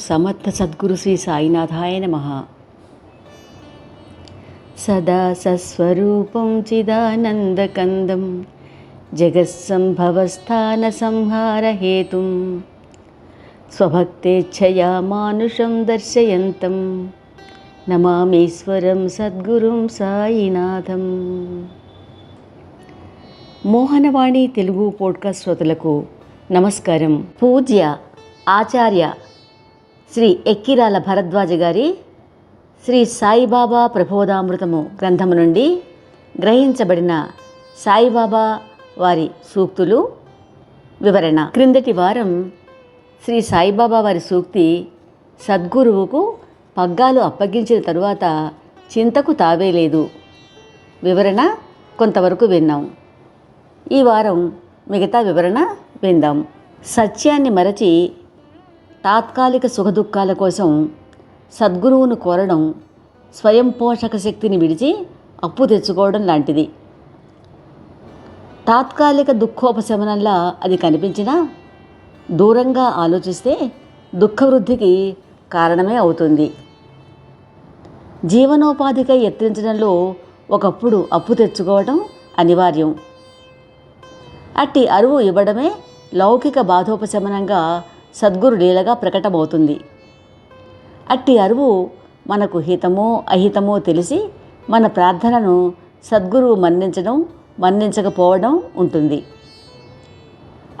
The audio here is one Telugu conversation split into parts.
సమర్థ సద్గురు శ్రీ సాయినాథాయ నమ. సదా సస్వరూపం చిదానందకందం. జగత్సంభవస్థాన సంహారహేతుం స్వభక్తేచ్ఛయా మానుషం దర్శయంతం. నమామీశ్వరం సద్గురుం సాయినాథం. మోహనవాణి తెలుగు పోడ్కాస్ట్ శ్రోతలకు నమస్కారం. పూజ్య ఆచార్య శ్రీ ఎక్కిరాల భరద్వాజ గారి శ్రీ సాయిబాబా ప్రబోధామృతము గ్రంథము నుండి గ్రహించబడిన సాయిబాబా వారి సూక్తులు వివరణ. క్రిందటి వారం శ్రీ సాయిబాబా వారి సూక్తి సద్గురువుకు పగ్గాలు అప్పగించిన తరువాత చింతకు తావే లేదు. వివరణ కొంతవరకు విన్నాం. ఈ వారం మిగతా వివరణ విందాం. సత్యాన్ని మరచి తాత్కాలిక సుఖదుఖాల కోసం సద్గురువును కోరడం స్వయం పోషక శక్తిని విడిచి అప్పు తెచ్చుకోవడం లాంటిది. తాత్కాలిక దుఃఖోపశమనంలా అది కనిపించినా దూరంగా ఆలోచిస్తే దుఃఖవృద్ధికి కారణమే అవుతుంది. జీవనోపాధికై యత్నించడంలో ఒకప్పుడు అప్పు తెచ్చుకోవడం అనివార్యం. అట్టి అరువు ఇవ్వడమే లౌకిక బాధోపశమనంగా సద్గురు లీలగా ప్రకటమవుతుంది. అట్టి అరువు మనకు హితమో అహితమో తెలిసి మన ప్రార్థనను సద్గురువు మన్నించడం మన్నించకపోవడం ఉంటుంది.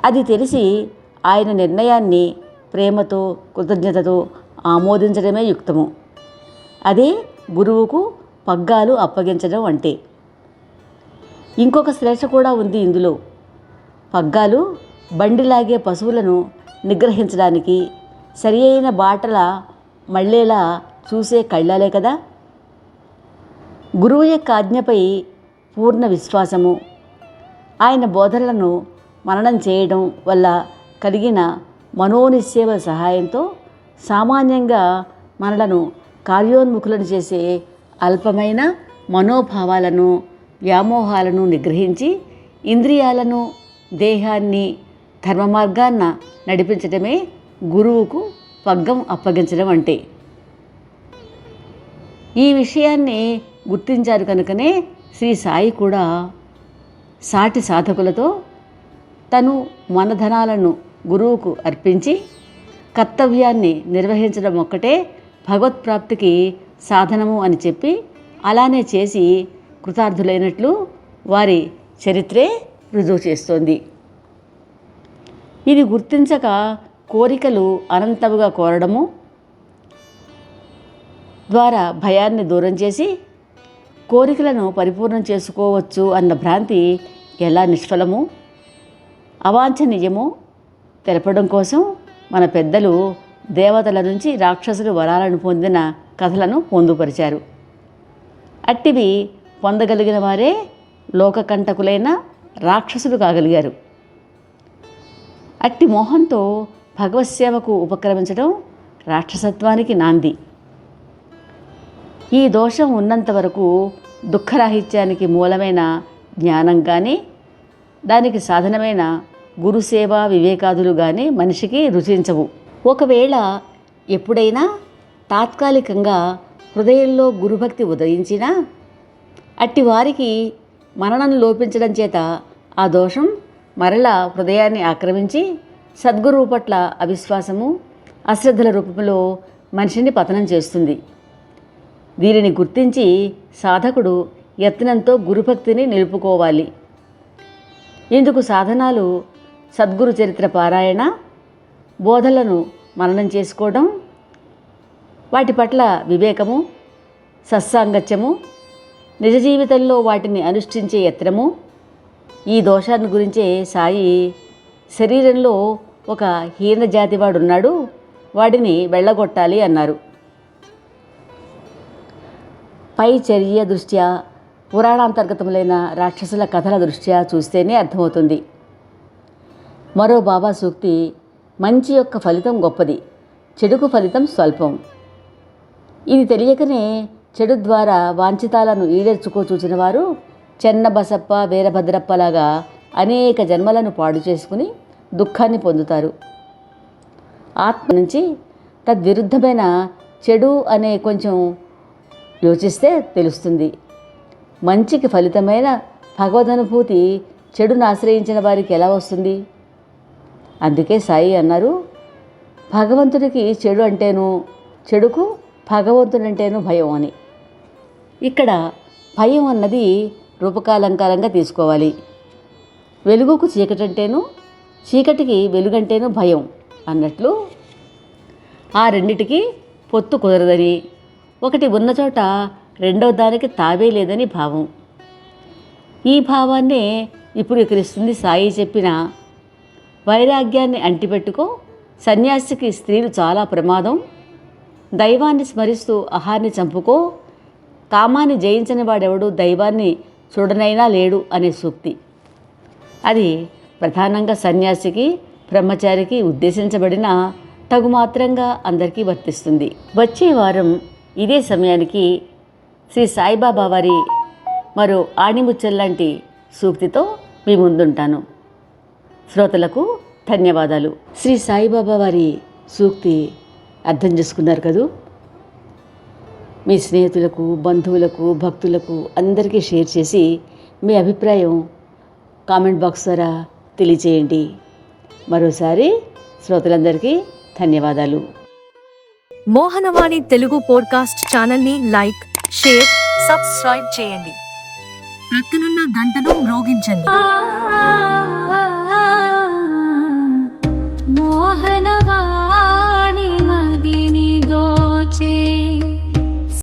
అది తెలిసి ఆయన నిర్ణయాన్ని ప్రేమతో కృతజ్ఞతతో ఆమోదించడమే యుక్తము. అదే గురువుకు పగ్గాలు అప్పగించడం అంటే. ఇంకొక శ్లేష కూడా ఉంది ఇందులో. పగ్గాలు బండిలాగే పశువులను నిగ్రహించడానికి సరి అయిన బాటల మళ్ళేలా చూసే కళ్ళాలే కదా? గురువు యొక్క ఆజ్ఞపై పూర్ణ విశ్వాసము. ఆయన బోధనలను మననం చేయడం వల్ల కలిగిన మనోనిశ్చేవ సహాయంతో సామాన్యంగా మనలను కార్యోన్ముఖులను చేసే అల్పమైన మనోభావాలను వ్యామోహాలను నిగ్రహించి ఇంద్రియాలను దేహాన్ని ధర్మ మార్గాన్న నడిపించడమే గురువుకు పగ్గం అప్పగించడం అంటే. ఈ విషయాన్ని గుర్తించారు కనుకనే శ్రీ సాయి కూడా సాటి సాధకులతో తను మనధనాలను గురువుకు అర్పించి కర్తవ్యాన్ని నిర్వహించడం ఒక్కటే భగవత్ప్రాప్తికి సాధనము అని చెప్పి అలానే చేసి కృతార్థులైనట్లు వారి చరిత్రే రుజువు చేస్తోంది. ఇది గుర్తించక కోరికలు అనంతముగా కోరడము ద్వారా భయాన్ని దూరం చేసి కోరికలను పరిపూర్ణం చేసుకోవచ్చు అన్న భ్రాంతి ఎలా నిష్ఫలము? అవాంఛనీయమో తెలపడం కోసం మన పెద్దలు దేవతల నుంచి రాక్షసులు వరాలను పొందిన కథలను పొందుపరిచారు. అట్టివి పొందగలిగిన వారే లోకకంటకులైన రాక్షసులు కాగలిగారు. అట్టి మోహంతో భగవత్ సేవకు ఉపక్రమించడం రాక్షసత్వానికి నాంది. ఈ దోషం ఉన్నంత వరకు దుఃఖరాహిత్యానికి మూలమైన జ్ఞానం కానీ దానికి సాధనమైన గురుసేవ వివేకాదులు కానీ మనిషికి రుచించవు. ఒకవేళ ఎప్పుడైనా తాత్కాలికంగా హృదయంలో గురుభక్తి ఉదయించినా అట్టి వారికి మరణం లోపించడం చేత ఆ దోషం మరలా హృదయాన్ని ఆక్రమించి సద్గురువు పట్ల అవిశ్వాసము అశ్రద్ధల రూపంలో మనిషిని పతనం చేస్తుంది. దీనిని గుర్తించి సాధకుడు యత్నంతో గురుభక్తిని నిలుపుకోవాలి. ఇందుకు సాధనాలు సద్గురు చరిత్ర పారాయణ బోధలను మననం చేసుకోవడం వాటి పట్ల వివేకము సత్సాంగత్యము నిజ జీవితంలో వాటిని అనుష్ఠించే యత్నము ఈ దోషాన్ని గురించే సాయి శరీరంలో ఒక హీన జాతివాడు ఉన్నాడు వాడిని వెళ్ళగొట్టాలి అన్నారు. పై చర్య దృష్ట్యా పురాణాంతర్గతములైన రాక్షసుల కథల దృష్ట్యా చూస్తేనే అర్థమవుతుంది. మరో బాబా సూక్తి మంచి యొక్క ఫలితం గొప్పది చెడుకు ఫలితం స్వల్పం. ఇది తెలియకనే చెడు ద్వారా వాంఛితాలను ఈడేర్చుకో చూసిన వారు చెన్నబసప్ప వీరభద్రప్పలాగా అనేక జన్మలను పాడు చేసుకుని దుఃఖాన్ని పొందుతారు. ఆత్మ నుంచి తద్విరుద్ధమైన చెడు అనే కొంచెం యోచిస్తే తెలుస్తుంది. మంచికి ఫలితమైన భగవదనుభూతి చెడును ఆశ్రయించిన వారికి ఎలా వస్తుంది? అందుకే సాయి అన్నారు భగవంతుడికి చెడు అంటేను చెడుకు భగవంతుడంటేను భయం అని. ఇక్కడ భయం అన్నది రూపకాలంకారంగా తీసుకోవాలి. వెలుగుకు చీకటంటేను చీకటికి వెలుగంటేను భయం అన్నట్లు ఆ రెండిటికి పొత్తు కుదరదని ఒకటి ఉన్న చోట రెండవ దానికి తావే లేదని భావం. ఈ భావాన్నే ఇప్పుడు ఇక్కడిస్తుంది సాయి చెప్పిన వైరాగ్యాన్ని అంటిపెట్టుకో సన్యాసికి స్త్రీలు చాలా ప్రమాదం దైవాన్ని స్మరిస్తూ అహాన్ని చంపుకో కామాన్ని జయించని వాడెవడు దైవాన్ని చూడనైనా లేడు అనే సూక్తి. అది ప్రధానంగా సన్యాసికి బ్రహ్మచారికి ఉద్దేశించబడిన తగు మాత్రంగా అందరికీ వర్తిస్తుంది. వచ్చే వారం ఇదే సమయానికి శ్రీ సాయిబాబా వారి మరో ఆణిముచ్చల్లాంటి సూక్తితో మీ ముందుంటాను. శ్రోతలకు ధన్యవాదాలు. శ్రీ సాయిబాబా వారి సూక్తి అర్థం చేసుకున్నారు కదూ? మీ స్నేహితులకు బంధువులకు భక్తులకు అందరికీ షేర్ చేసి మీ అభిప్రాయం కామెంట్ బాక్స్ ద్వారా తెలియచేయండి. మరోసారి శ్రోతలందరికీ ధన్యవాదాలు. మోహనవాణి తెలుగు పోడ్కాస్ట్ ఛానల్ని లైక్ షేర్ సబ్స్క్రైబ్ చేయండి. ప్రక్కనున్న గంటను మ్రోగించండి. మోహనవాణి మదిని దోచే